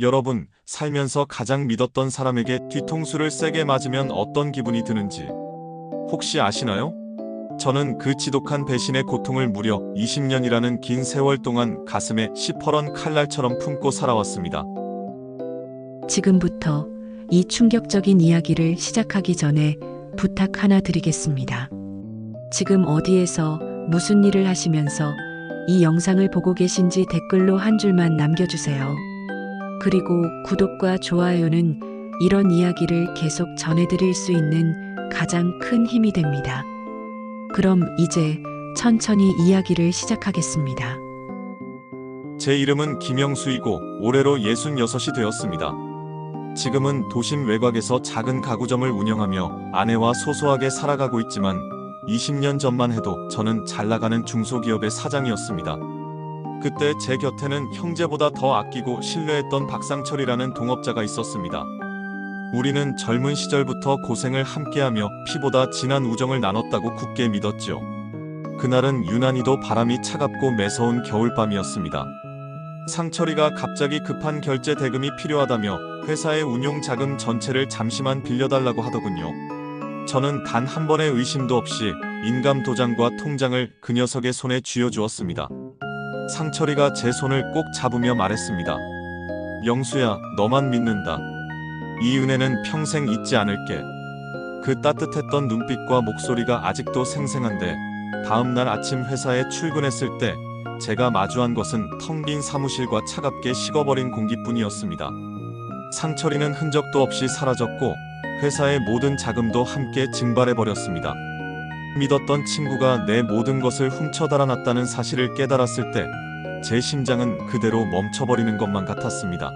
여러분, 살면서 가장 믿었던 사람에게 뒤통수를 세게 맞으면 어떤 기분이 드는지 혹시 아시나요? 저는 그 지독한 배신의 고통을 무려 20년이라는 긴 세월 동안 가슴에 시퍼런 칼날처럼 품고 살아왔습니다. 지금부터 이 충격적인 이야기를 시작하기 전에 부탁 하나 드리겠습니다. 지금 어디에서 무슨 일을 하시면서 이 영상을 보고 계신지 댓글로 한 줄만 남겨주세요. 그리고 구독과 좋아요는 이런 이야기를 계속 전해드릴 수 있는 가장 큰 힘이 됩니다. 그럼 이제 천천히 이야기를 시작하겠습니다. 제 이름은 김영수이고 올해로 66이 되었습니다. 지금은 도심 외곽에서 작은 가구점을 운영하며 아내와 소소하게 살아가고 있지만 20년 전만 해도 저는 잘 나가는 중소기업의 사장이었습니다. 그때 제 곁에는 형제보다 더 아끼고 신뢰했던 박상철이라는 동업자가 있었습니다. 우리는 젊은 시절부터 고생을 함께하며 피보다 진한 우정을 나눴다고 굳게 믿었죠. 그날은 유난히도 바람이 차갑고 매서운 겨울밤이었습니다. 상철이가 갑자기 급한 결제 대금이 필요하다며 회사의 운용 자금 전체를 잠시만 빌려달라고 하더군요. 저는 단 한 번의 의심도 없이 인감 도장과 통장을 그 녀석의 손에 쥐어주었습니다. 상철이가 제 손을 꼭 잡으며 말했습니다. 영수야, 너만 믿는다. 이 은혜는 평생 잊지 않을게. 그 따뜻했던 눈빛과 목소리가 아직도 생생한데 다음 날 아침 회사에 출근했을 때 제가 마주한 것은 텅 빈 사무실과 차갑게 식어버린 공기뿐이었습니다. 상철이는 흔적도 없이 사라졌고 회사의 모든 자금도 함께 증발해버렸습니다. 믿었던 친구가 내 모든 것을 훔쳐 달아났다는 사실을 깨달았을 때 제 심장은 그대로 멈춰버리는 것만 같았습니다.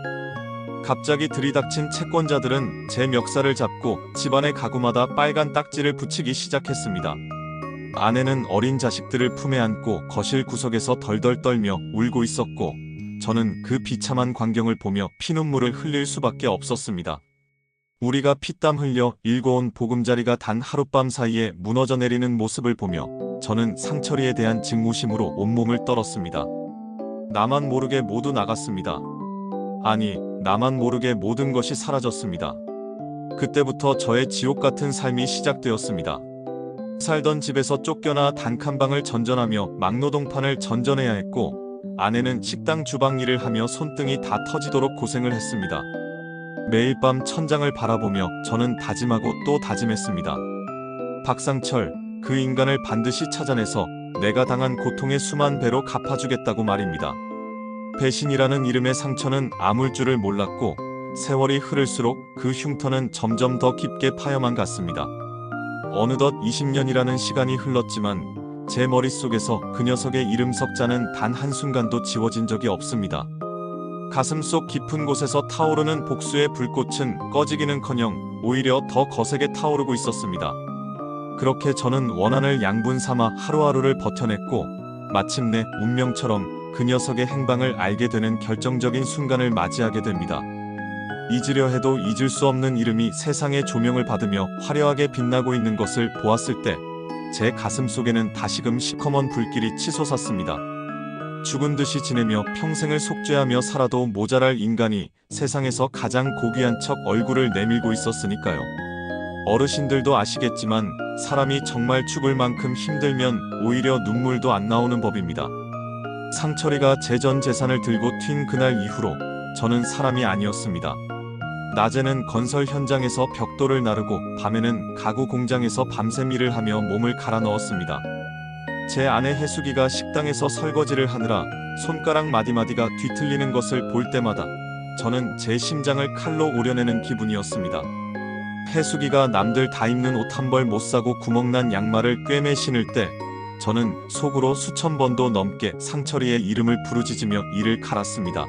갑자기 들이닥친 채권자들은 제 멱살을 잡고 집안의 가구마다 빨간 딱지를 붙이기 시작했습니다. 아내는 어린 자식들을 품에 안고 거실 구석에서 덜덜 떨며 울고 있었고 저는 그 비참한 광경을 보며 피눈물을 흘릴 수밖에 없었습니다. 우리가 피땀 흘려 일궈온 보금자리가 단 하룻밤 사이에 무너져 내리는 모습을 보며 저는 상처리에 대한 증오심으로 온몸을 떨었습니다. 나만 모르게 모두 나갔습니다. 아니, 나만 모르게 모든 것이 사라졌습니다. 그때부터 저의 지옥 같은 삶이 시작되었습니다. 살던 집에서 쫓겨나 단칸방을 전전하며 막노동판을 전전해야 했고 아내는 식당 주방 일을 하며 손등이 다 터지도록 고생을 했습니다. 매일 밤 천장을 바라보며 저는 다짐하고 또 다짐했습니다. 박상철, 그 인간을 반드시 찾아내서 내가 당한 고통의 수만 배로 갚아주겠다고 말입니다. 배신이라는 이름의 상처는 아물 줄을 몰랐고 세월이 흐를수록 그 흉터는 점점 더 깊게 파여만 갔습니다. 어느덧 20년이라는 시간이 흘렀지만 제 머릿속에서 그 녀석의 이름 석자는 단 한순간도 지워진 적이 없습니다. 가슴 속 깊은 곳에서 타오르는 복수의 불꽃은 꺼지기는커녕 오히려 더 거세게 타오르고 있었습니다. 그렇게 저는 원한을 양분 삼아 하루하루를 버텨냈고 마침내 운명처럼 그 녀석의 행방을 알게 되는 결정적인 순간을 맞이하게 됩니다. 잊으려 해도 잊을 수 없는 이름이 세상의 조명을 받으며 화려하게 빛나고 있는 것을 보았을 때 제 가슴 속에는 다시금 시커먼 불길이 치솟았습니다. 죽은 듯이 지내며 평생을 속죄하며 살아도 모자랄 인간이 세상에서 가장 고귀한 척 얼굴을 내밀고 있었으니까요. 어르신들도 아시겠지만 사람이 정말 죽을 만큼 힘들면 오히려 눈물도 안 나오는 법입니다. 상철이가 제 전 재산을 들고 튄 그날 이후로 저는 사람이 아니었습니다. 낮에는 건설 현장에서 벽돌을 나르고 밤에는 가구 공장에서 밤샘 일을 하며 몸을 갈아 넣었습니다. 제 아내 해수기가 식당에서 설거지를 하느라 손가락 마디마디가 뒤틀리는 것을 볼 때마다 저는 제 심장을 칼로 오려내는 기분이었습니다. 해수기가 남들 다 입는 옷 한 벌 못 사고 구멍난 양말을 꿰매 신을 때 저는 속으로 수천 번도 넘게 상철이의 이름을 부르짖으며 이를 갈았습니다.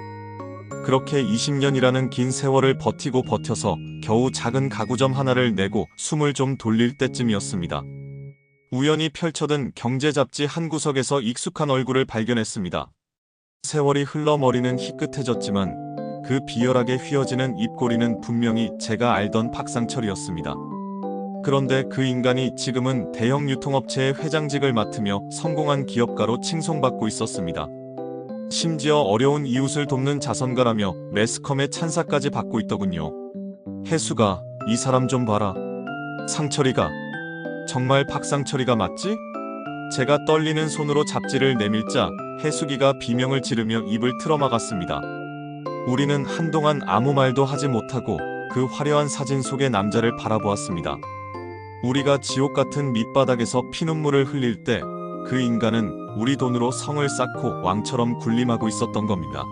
그렇게 20년이라는 긴 세월을 버티고 버텨서 겨우 작은 가구점 하나를 내고 숨을 좀 돌릴 때쯤이었습니다. 우연히 펼쳐든 경제 잡지 한 구석에서 익숙한 얼굴을 발견했습니다. 세월이 흘러 머리는 희끗해졌지만 그 비열하게 휘어지는 입꼬리는 분명히 제가 알던 박상철이었습니다. 그런데 그 인간이 지금은 대형 유통업체의 회장직을 맡으며 성공한 기업가로 칭송받고 있었습니다. 심지어 어려운 이웃을 돕는 자선가라며 매스컴의 찬사까지 받고 있더군요. 혜수가 이 사람 좀 봐라. 상철이가 정말 박상철이가 맞지? 제가 떨리는 손으로 잡지를 내밀자 해수기가 비명을 지르며 입을 틀어막았습니다. 우리는 한동안 아무 말도 하지 못하고 그 화려한 사진 속의 남자를 바라보았습니다. 우리가 지옥 같은 밑바닥에서 피눈물을 흘릴 때 그 인간은 우리 돈으로 성을 쌓고 왕처럼 군림하고 있었던 겁니다.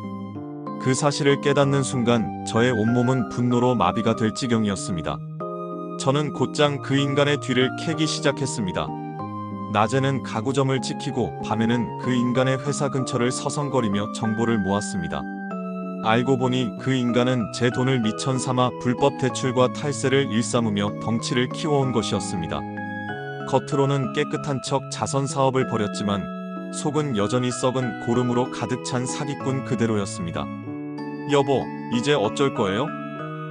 그 사실을 깨닫는 순간 저의 온몸은 분노로 마비가 될 지경이었습니다. 저는 곧장 그 인간의 뒤를 캐기 시작했습니다. 낮에는 가구점을 지키고 밤에는 그 인간의 회사 근처를 서성거리며 정보를 모았습니다. 알고 보니 그 인간은 제 돈을 미천 삼아 불법 대출과 탈세를 일삼으며 덩치를 키워온 것이었습니다. 겉으로는 깨끗한 척 자선 사업을 벌였지만 속은 여전히 썩은 고름으로 가득 찬 사기꾼 그대로였습니다. 여보, 이제 어쩔 거예요?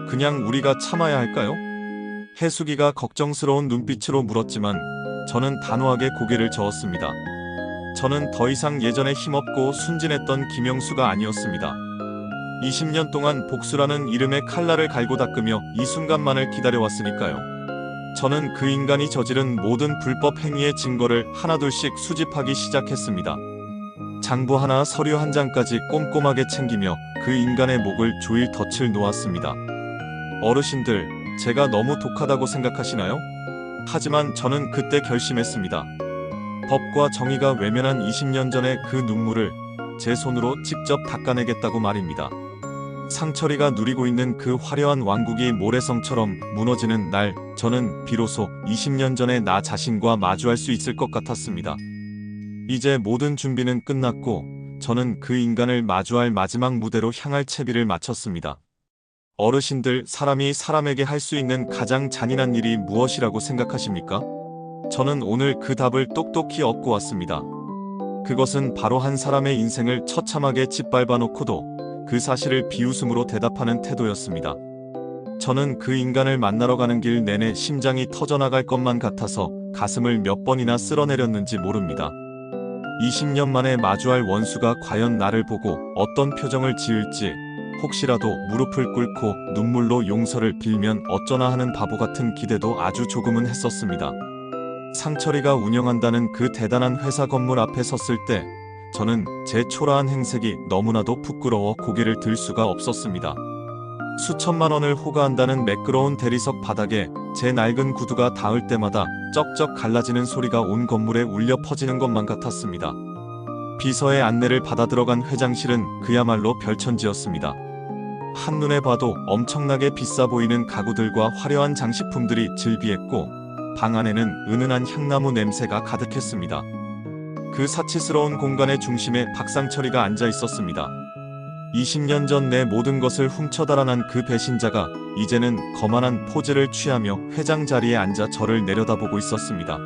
그냥 우리가 참아야 할까요? 해수기가 걱정스러운 눈빛으로 물었지만 저는 단호하게 고개를 저었습니다. 저는 더 이상 예전에 힘없고 순진했던 김영수가 아니었습니다. 20년 동안 복수라는 이름의 칼날을 갈고 닦으며 이 순간만을 기다려왔으니까요. 저는 그 인간이 저지른 모든 불법 행위의 증거를 하나둘씩 수집하기 시작했습니다. 장부 하나 서류 한 장까지 꼼꼼하게 챙기며 그 인간의 목을 조일 덫을 놓았습니다. 어르신들, 제가 너무 독하다고 생각하시나요? 하지만 저는 그때 결심했습니다. 법과 정의가 외면한 20년 전의 그 눈물을 제 손으로 직접 닦아내겠다고 말입니다. 상철이가 누리고 있는 그 화려한 왕국이 모래성처럼 무너지는 날, 저는 비로소 20년 전의 나 자신과 마주할 수 있을 것 같았습니다. 이제 모든 준비는 끝났고, 저는 그 인간을 마주할 마지막 무대로 향할 채비를 마쳤습니다. 어르신들, 사람이 사람에게 할 수 있는 가장 잔인한 일이 무엇이라고 생각하십니까? 저는 오늘 그 답을 똑똑히 얻고 왔습니다. 그것은 바로 한 사람의 인생을 처참하게 짓밟아 놓고도 그 사실을 비웃음으로 대답하는 태도였습니다. 저는 그 인간을 만나러 가는 길 내내 심장이 터져나갈 것만 같아서 가슴을 몇 번이나 쓸어내렸는지 모릅니다. 20년 만에 마주할 원수가 과연 나를 보고 어떤 표정을 지을지 혹시라도 무릎을 꿇고 눈물로 용서를 빌면 어쩌나 하는 바보 같은 기대도 아주 조금은 했었습니다. 상철이가 운영한다는 그 대단한 회사 건물 앞에 섰을 때 저는 제 초라한 행색이 너무나도 부끄러워 고개를 들 수가 없었습니다. 수천만 원을 호가한다는 매끄러운 대리석 바닥에 제 낡은 구두가 닿을 때마다 쩍쩍 갈라지는 소리가 온 건물에 울려 퍼지는 것만 같았습니다. 비서의 안내를 받아 들어간 회장실은 그야말로 별천지였습니다. 한눈에 봐도 엄청나게 비싸 보이는 가구들과 화려한 장식품들이 즐비했고 방 안에는 은은한 향나무 냄새가 가득했습니다. 그 사치스러운 공간의 중심에 박상철이가 앉아 있었습니다. 20년 전 내 모든 것을 훔쳐 달아난 그 배신자가 이제는 거만한 포즈를 취하며 회장 자리에 앉아 저를 내려다보고 있었습니다.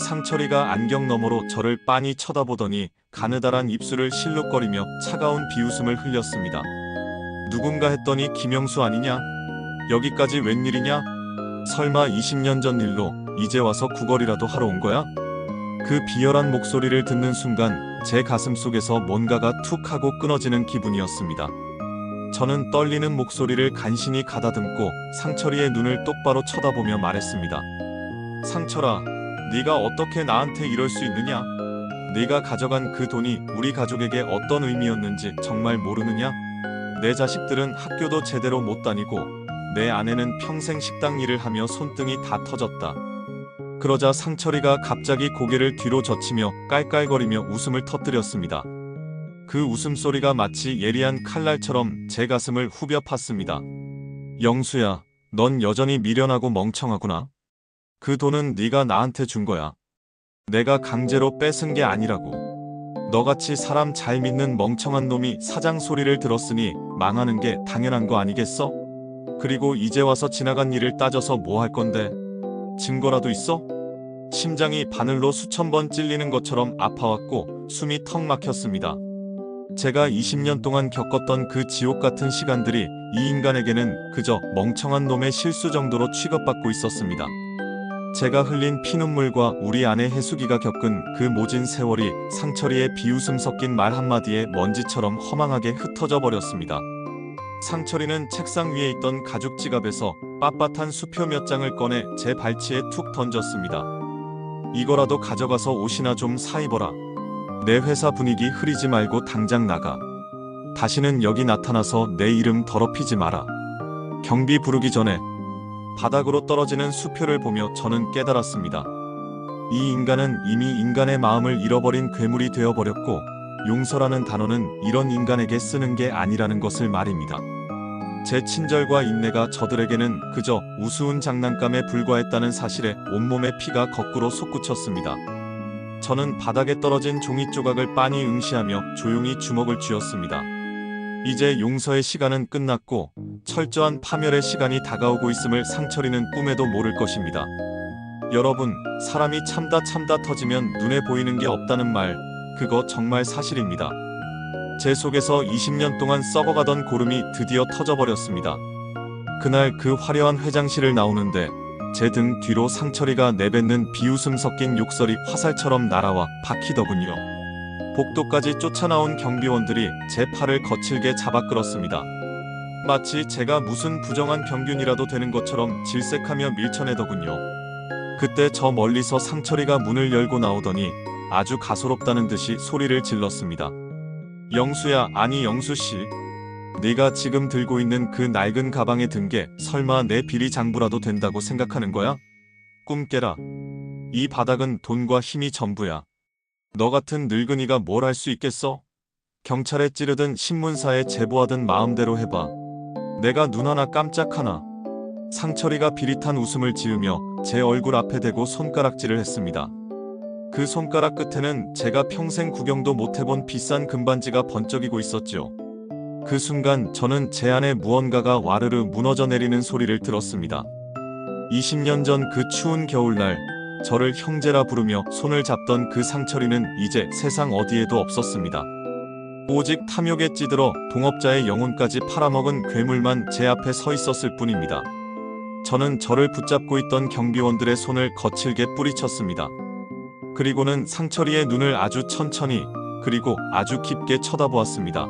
상철이가 안경 너머로 저를 빤히 쳐다보더니 가느다란 입술을 실룩거리며 차가운 비웃음을 흘렸습니다. 누군가 했더니 김영수 아니냐? 여기까지 웬일이냐? 설마 20년 전 일로 이제 와서 구걸이라도 하러 온 거야? 그 비열한 목소리를 듣는 순간 제 가슴 속에서 뭔가가 툭 하고 끊어지는 기분이었습니다. 저는 떨리는 목소리를 간신히 가다듬고 상철이의 눈을 똑바로 쳐다보며 말했습니다. 상철아, 네가 어떻게 나한테 이럴 수 있느냐? 네가 가져간 그 돈이 우리 가족에게 어떤 의미였는지 정말 모르느냐? 내 자식들은 학교도 제대로 못 다니고 내 아내는 평생 식당 일을 하며 손등이 다 터졌다. 그러자 상철이가 갑자기 고개를 뒤로 젖히며 깔깔거리며 웃음을 터뜨렸습니다. 그 웃음소리가 마치 예리한 칼날처럼 제 가슴을 후벼 팠습니다. 영수야, 넌 여전히 미련하고 멍청하구나. 그 돈은 네가 나한테 준 거야. 내가 강제로 뺏은 게 아니라고. 너같이 사람 잘 믿는 멍청한 놈이 사장 소리를 들었으니 망하는 게 당연한 거 아니겠어? 그리고 이제 와서 지나간 일을 따져서 뭐 할 건데? 증거라도 있어? 심장이 바늘로 수천 번 찔리는 것처럼 아파왔고 숨이 턱 막혔습니다. 제가 20년 동안 겪었던 그 지옥 같은 시간들이 이 인간에게는 그저 멍청한 놈의 실수 정도로 취급받고 있었습니다. 제가 흘린 피눈물과 우리 아내 해수기가 겪은 그 모진 세월이 상철이의 비웃음 섞인 말 한마디에 먼지처럼 허망하게 흩어져 버렸습니다. 상철이는 책상 위에 있던 가죽 지갑에서 빳빳한 수표 몇 장을 꺼내 제 발치에 툭 던졌습니다. 이거라도 가져가서 옷이나 좀 사입어라. 내 회사 분위기 흐리지 말고 당장 나가. 다시는 여기 나타나서 내 이름 더럽히지 마라. 경비 부르기 전에 바닥으로 떨어지는 수표를 보며 저는 깨달았습니다. 이 인간은 이미 인간의 마음을 잃어버린 괴물이 되어버렸고 용서라는 단어는 이런 인간에게 쓰는 게 아니라는 것을 말입니다. 제 친절과 인내가 저들에게는 그저 우스운 장난감에 불과했다는 사실에 온몸의 피가 거꾸로 솟구쳤습니다. 저는 바닥에 떨어진 종이 조각을 빤히 응시하며 조용히 주먹을 쥐었습니다. 이제 용서의 시간은 끝났고 철저한 파멸의 시간이 다가오고 있음을 상철이는 꿈에도 모를 것입니다. 여러분, 사람이 참다 참다 터지면 눈에 보이는 게 없다는 말, 그거 정말 사실입니다. 제 속에서 20년 동안 썩어가던 고름이 드디어 터져버렸습니다. 그날 그 화려한 회장실을 나오는데 제 등 뒤로 상철이가 내뱉는 비웃음 섞인 욕설이 화살처럼 날아와 박히더군요. 복도까지 쫓아나온 경비원들이 제 팔을 거칠게 잡아 끌었습니다. 마치 제가 무슨 부정한 병균이라도 되는 것처럼 질색하며 밀쳐내더군요. 그때 저 멀리서 상철이가 문을 열고 나오더니 아주 가소롭다는 듯이 소리를 질렀습니다. 영수야, 아니 영수씨. 네가 지금 들고 있는 그 낡은 가방에 든 게 설마 내 비리 장부라도 된다고 생각하는 거야? 꿈 깨라. 이 바닥은 돈과 힘이 전부야. 너 같은 늙은이가 뭘 할 수 있겠어? 경찰에 찌르든 신문사에 제보하든 마음대로 해봐. 내가 눈 하나 깜짝 하나. 상철이가 비릿한 웃음을 지으며 제 얼굴 앞에 대고 손가락질을 했습니다. 그 손가락 끝에는 제가 평생 구경도 못 해본 비싼 금반지가 번쩍이고 있었죠. 그 순간 저는 제 안에 무언가가 와르르 무너져 내리는 소리를 들었습니다. 20년 전 그 추운 겨울날 저를 형제라 부르며 손을 잡던 그 상철이는 이제 세상 어디에도 없었습니다. 오직 탐욕에 찌들어 동업자의 영혼까지 팔아먹은 괴물만 제 앞에 서 있었을 뿐입니다. 저는 저를 붙잡고 있던 경비원들의 손을 거칠게 뿌리쳤습니다. 그리고는 상철이의 눈을 아주 천천히 그리고 아주 깊게 쳐다보았습니다.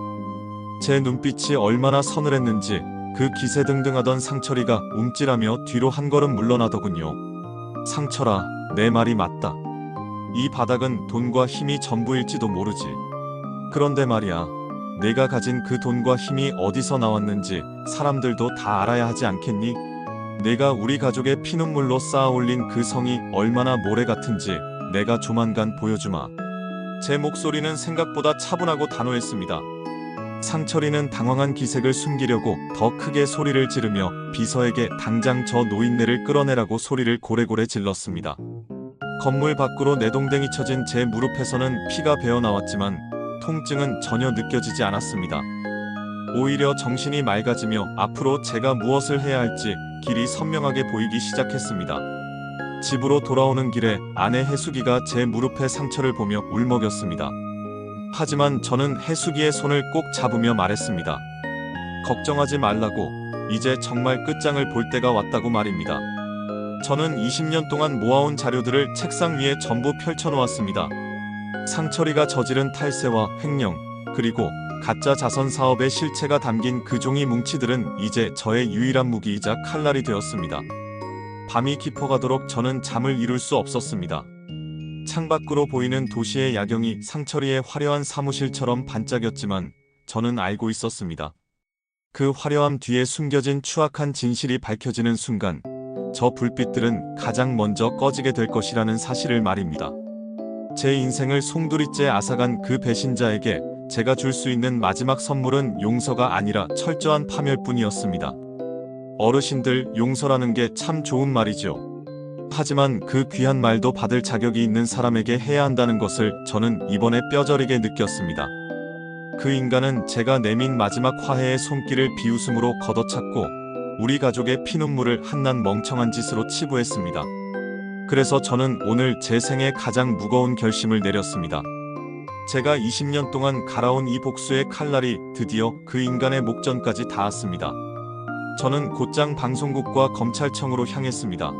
제 눈빛이 얼마나 서늘했는지 그 기세등등하던 상철이가 움찔하며 뒤로 한 걸음 물러나더군요. 상철아, 내 말이 맞다. 이 바닥은 돈과 힘이 전부일지도 모르지. 그런데 말이야, 내가 가진 그 돈과 힘이 어디서 나왔는지 사람들도 다 알아야 하지 않겠니? 내가 우리 가족의 피눈물로 쌓아 올린 그 성이 얼마나 모래 같은지 내가 조만간 보여주마. 제 목소리는 생각보다 차분하고 단호했습니다. 상철이는 당황한 기색을 숨기려고 더 크게 소리를 지르며 비서에게 당장 저 노인네를 끌어내라고 소리를 고래고래 질렀습니다. 건물 밖으로 내동댕이 쳐진 제 무릎에서는 피가 배어 나왔지만 통증은 전혀 느껴지지 않았습니다. 오히려 정신이 맑아지며 앞으로 제가 무엇을 해야 할지 길이 선명하게 보이기 시작했습니다. 집으로 돌아오는 길에 아내 해수기가 제 무릎에 상처를 보며 울먹였습니다. 하지만 저는 해수기의 손을 꼭 잡으며 말했습니다. 걱정하지 말라고 이제 정말 끝장을 볼 때가 왔다고 말입니다. 저는 20년 동안 모아온 자료들을 책상 위에 전부 펼쳐놓았습니다. 상철이가 저지른 탈세와 횡령, 그리고 가짜 자선 사업의 실체가 담긴 그 종이 뭉치들은 이제 저의 유일한 무기이자 칼날이 되었습니다. 밤이 깊어가도록 저는 잠을 이룰 수 없었습니다. 창밖으로 보이는 도시의 야경이 상철이의 화려한 사무실처럼 반짝였지만 저는 알고 있었습니다. 그 화려함 뒤에 숨겨진 추악한 진실이 밝혀지는 순간 저 불빛들은 가장 먼저 꺼지게 될 것이라는 사실을 말입니다. 제 인생을 송두리째 앗아간 그 배신자에게 제가 줄 수 있는 마지막 선물은 용서가 아니라 철저한 파멸뿐이었습니다. 어르신들 용서라는 게 참 좋은 말이죠. 하지만 그 귀한 말도 받을 자격이 있는 사람에게 해야 한다는 것을 저는 이번에 뼈저리게 느꼈습니다. 그 인간은 제가 내민 마지막 화해의 손길을 비웃음으로 걷어찼고 우리 가족의 피눈물을 한낱 멍청한 짓으로 치부했습니다. 그래서 저는 오늘 제 생애 가장 무거운 결심을 내렸습니다. 제가 20년 동안 갈아온 이 복수의 칼날이 드디어 그 인간의 목전까지 닿았습니다. 저는 곧장 방송국과 검찰청으로 향했습니다.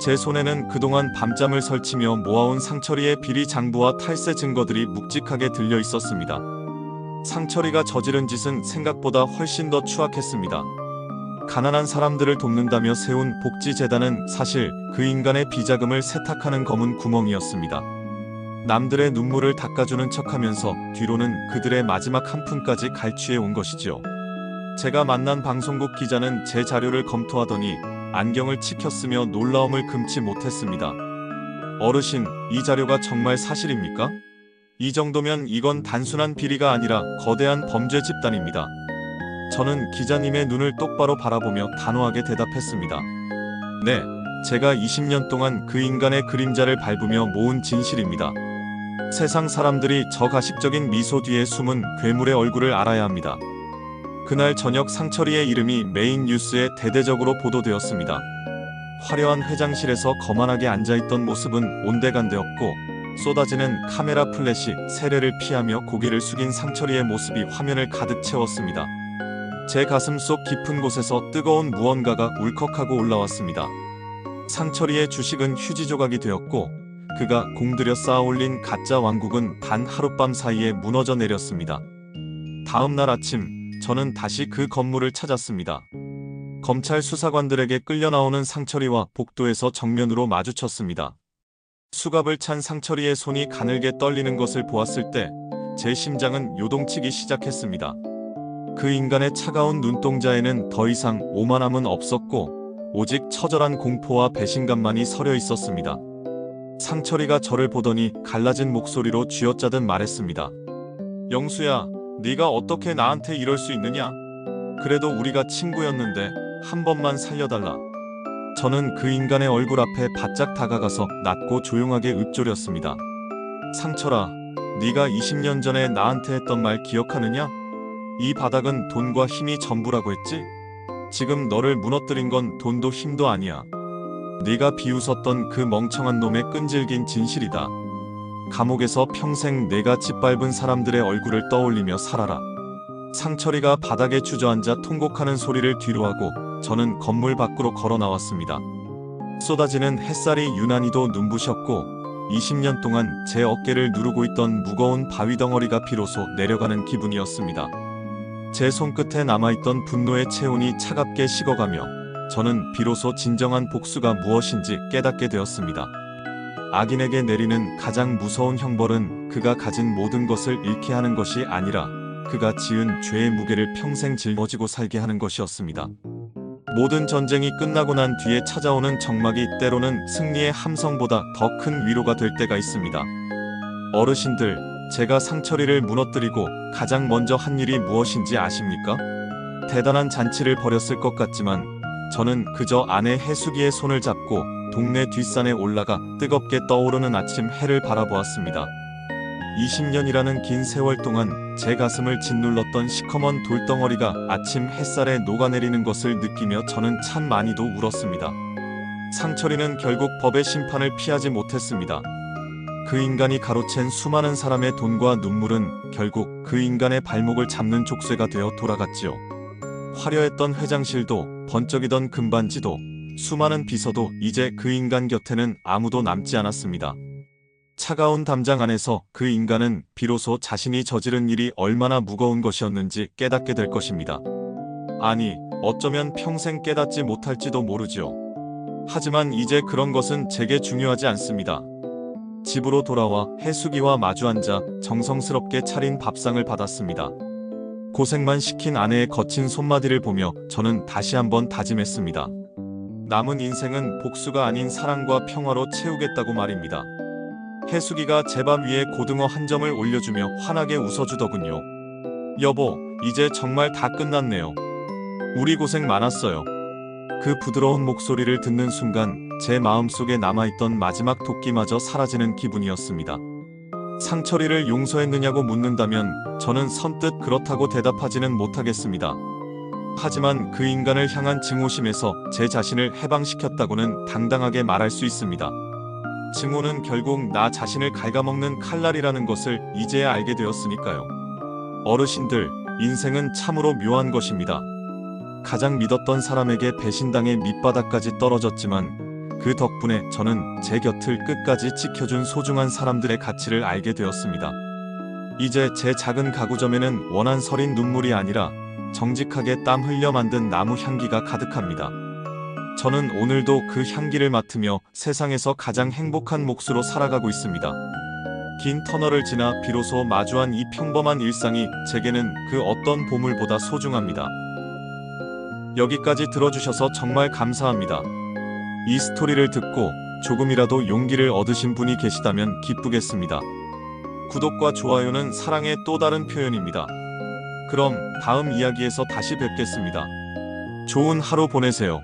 제 손에는 그동안 밤잠을 설치며 모아온 상철이의 비리 장부와 탈세 증거들이 묵직하게 들려 있었습니다. 상철이가 저지른 짓은 생각보다 훨씬 더 추악했습니다. 가난한 사람들을 돕는다며 세운 복지재단은 사실 그 인간의 비자금을 세탁하는 검은 구멍이었습니다. 남들의 눈물을 닦아주는 척하면서 뒤로는 그들의 마지막 한 푼까지 갈취해 온 것이지요. 제가 만난 방송국 기자는 제 자료를 검토하더니 안경을 치켰으며 놀라움을 금치 못했습니다. 어르신, 이 자료가 정말 사실입니까? 이 정도면 이건 단순한 비리가 아니라 거대한 범죄 집단입니다. 저는 기자님의 눈을 똑바로 바라보며 단호하게 대답했습니다. 네, 제가 20년 동안 그 인간의 그림자를 밟으며 모은 진실입니다. 세상 사람들이 저 가식적인 미소 뒤에 숨은 괴물의 얼굴을 알아야 합니다. 그날 저녁 상철이의 이름이 메인 뉴스에 대대적으로 보도되었습니다. 화려한 회장실에서 거만하게 앉아있던 모습은 온데간데 없고 쏟아지는 카메라 플래시 세례를 피하며 고개를 숙인 상철이의 모습이 화면을 가득 채웠습니다. 제 가슴 속 깊은 곳에서 뜨거운 무언가가 울컥하고 올라왔습니다. 상철이의 주식은 휴지 조각이 되었고 그가 공들여 쌓아올린 가짜 왕국은 단 하룻밤 사이에 무너져 내렸습니다. 다음 날 아침 저는 다시 그 건물을 찾았습니다. 검찰 수사관들에게 끌려 나오는 상철이와 복도에서 정면으로 마주쳤습니다. 수갑을 찬 상철이의 손이 가늘게 떨리는 것을 보았을 때 제 심장은 요동치기 시작했습니다. 그 인간의 차가운 눈동자에는 더 이상 오만함은 없었고 오직 처절한 공포와 배신감만이 서려 있었습니다. 상철이가 저를 보더니 갈라진 목소리로 쥐어짜듯 말했습니다. 영수야, 네가 어떻게 나한테 이럴 수 있느냐? 그래도 우리가 친구였는데 한 번만 살려달라. 저는 그 인간의 얼굴 앞에 바짝 다가가서 낮고 조용하게 읊조렸습니다. 상철아, 네가 20년 전에 나한테 했던 말 기억하느냐? 이 바닥은 돈과 힘이 전부라고 했지? 지금 너를 무너뜨린 건 돈도 힘도 아니야. 네가 비웃었던 그 멍청한 놈의 끈질긴 진실이다. 감옥에서 평생 내가 짓밟은 사람들의 얼굴을 떠올리며 살아라. 상철이가 바닥에 주저앉아 통곡하는 소리를 뒤로하고 저는 건물 밖으로 걸어 나왔습니다. 쏟아지는 햇살이 유난히도 눈부셨고 20년 동안 제 어깨를 누르고 있던 무거운 바위 덩어리가 비로소 내려가는 기분이었습니다. 제 손끝에 남아있던 분노의 체온이 차갑게 식어가며 저는 비로소 진정한 복수가 무엇인지 깨닫게 되었습니다. 악인에게 내리는 가장 무서운 형벌은 그가 가진 모든 것을 잃게 하는 것이 아니라 그가 지은 죄의 무게를 평생 짊어지고 살게 하는 것이었습니다. 모든 전쟁이 끝나고 난 뒤에 찾아오는 적막이 때로는 승리의 함성보다 더 큰 위로가 될 때가 있습니다. 어르신들, 제가 상철이를 무너뜨리고 가장 먼저 한 일이 무엇인지 아십니까? 대단한 잔치를 벌였을 것 같지만 저는 그저 아내 해수기의 손을 잡고 동네 뒷산에 올라가 뜨겁게 떠오르는 아침 해를 바라보았습니다. 20년이라는 긴 세월 동안 제 가슴을 짓눌렀던 시커먼 돌덩어리가 아침 햇살에 녹아내리는 것을 느끼며 저는 참 많이도 울었습니다. 상철이는 결국 법의 심판을 피하지 못했습니다. 그 인간이 가로챈 수많은 사람의 돈과 눈물은 결국 그 인간의 발목을 잡는 족쇄가 되어 돌아갔지요. 화려했던 회장실도 번쩍이던 금반지도 수많은 비서도 이제 그 인간 곁에는 아무도 남지 않았습니다. 차가운 담장 안에서 그 인간은 비로소 자신이 저지른 일이 얼마나 무거운 것이었는지 깨닫게 될 것입니다. 아니, 어쩌면 평생 깨닫지 못할지도 모르지요. 하지만 이제 그런 것은 제게 중요하지 않습니다. 집으로 돌아와 해수기와 마주 앉아 정성스럽게 차린 밥상을 받았습니다. 고생만 시킨 아내의 거친 손마디를 보며 저는 다시 한번 다짐했습니다. 남은 인생은 복수가 아닌 사랑과 평화로 채우겠다고 말입니다. 해수기가 제 밥 위에 고등어 한 점을 올려주며 환하게 웃어주더군요. 여보, 이제 정말 다 끝났네요. 우리 고생 많았어요. 그 부드러운 목소리를 듣는 순간 제 마음속에 남아있던 마지막 도끼마저 사라지는 기분이었습니다. 상철이를 용서했느냐고 묻는다면 저는 선뜻 그렇다고 대답하지는 못하겠습니다. 하지만 그 인간을 향한 증오심에서 제 자신을 해방시켰다고는 당당하게 말할 수 있습니다. 증오는 결국 나 자신을 갉아먹는 칼날이라는 것을 이제야 알게 되었으니까요. 어르신들, 인생은 참으로 묘한 것입니다. 가장 믿었던 사람에게 배신당해 밑바닥까지 떨어졌지만 그 덕분에 저는 제 곁을 끝까지 지켜준 소중한 사람들의 가치를 알게 되었습니다. 이제 제 작은 가구점에는 원한 서린 눈물이 아니라 정직하게 땀 흘려 만든 나무 향기가 가득합니다. 저는 오늘도 그 향기를 맡으며 세상에서 가장 행복한 몫으로 살아가고 있습니다. 긴 터널을 지나 비로소 마주한 이 평범한 일상이 제게는 그 어떤 보물보다 소중합니다. 여기까지 들어주셔서 정말 감사합니다. 이 스토리를 듣고 조금이라도 용기를 얻으신 분이 계시다면 기쁘겠습니다. 구독과 좋아요는 사랑의 또 다른 표현입니다. 그럼 다음 이야기에서 다시 뵙겠습니다. 좋은 하루 보내세요.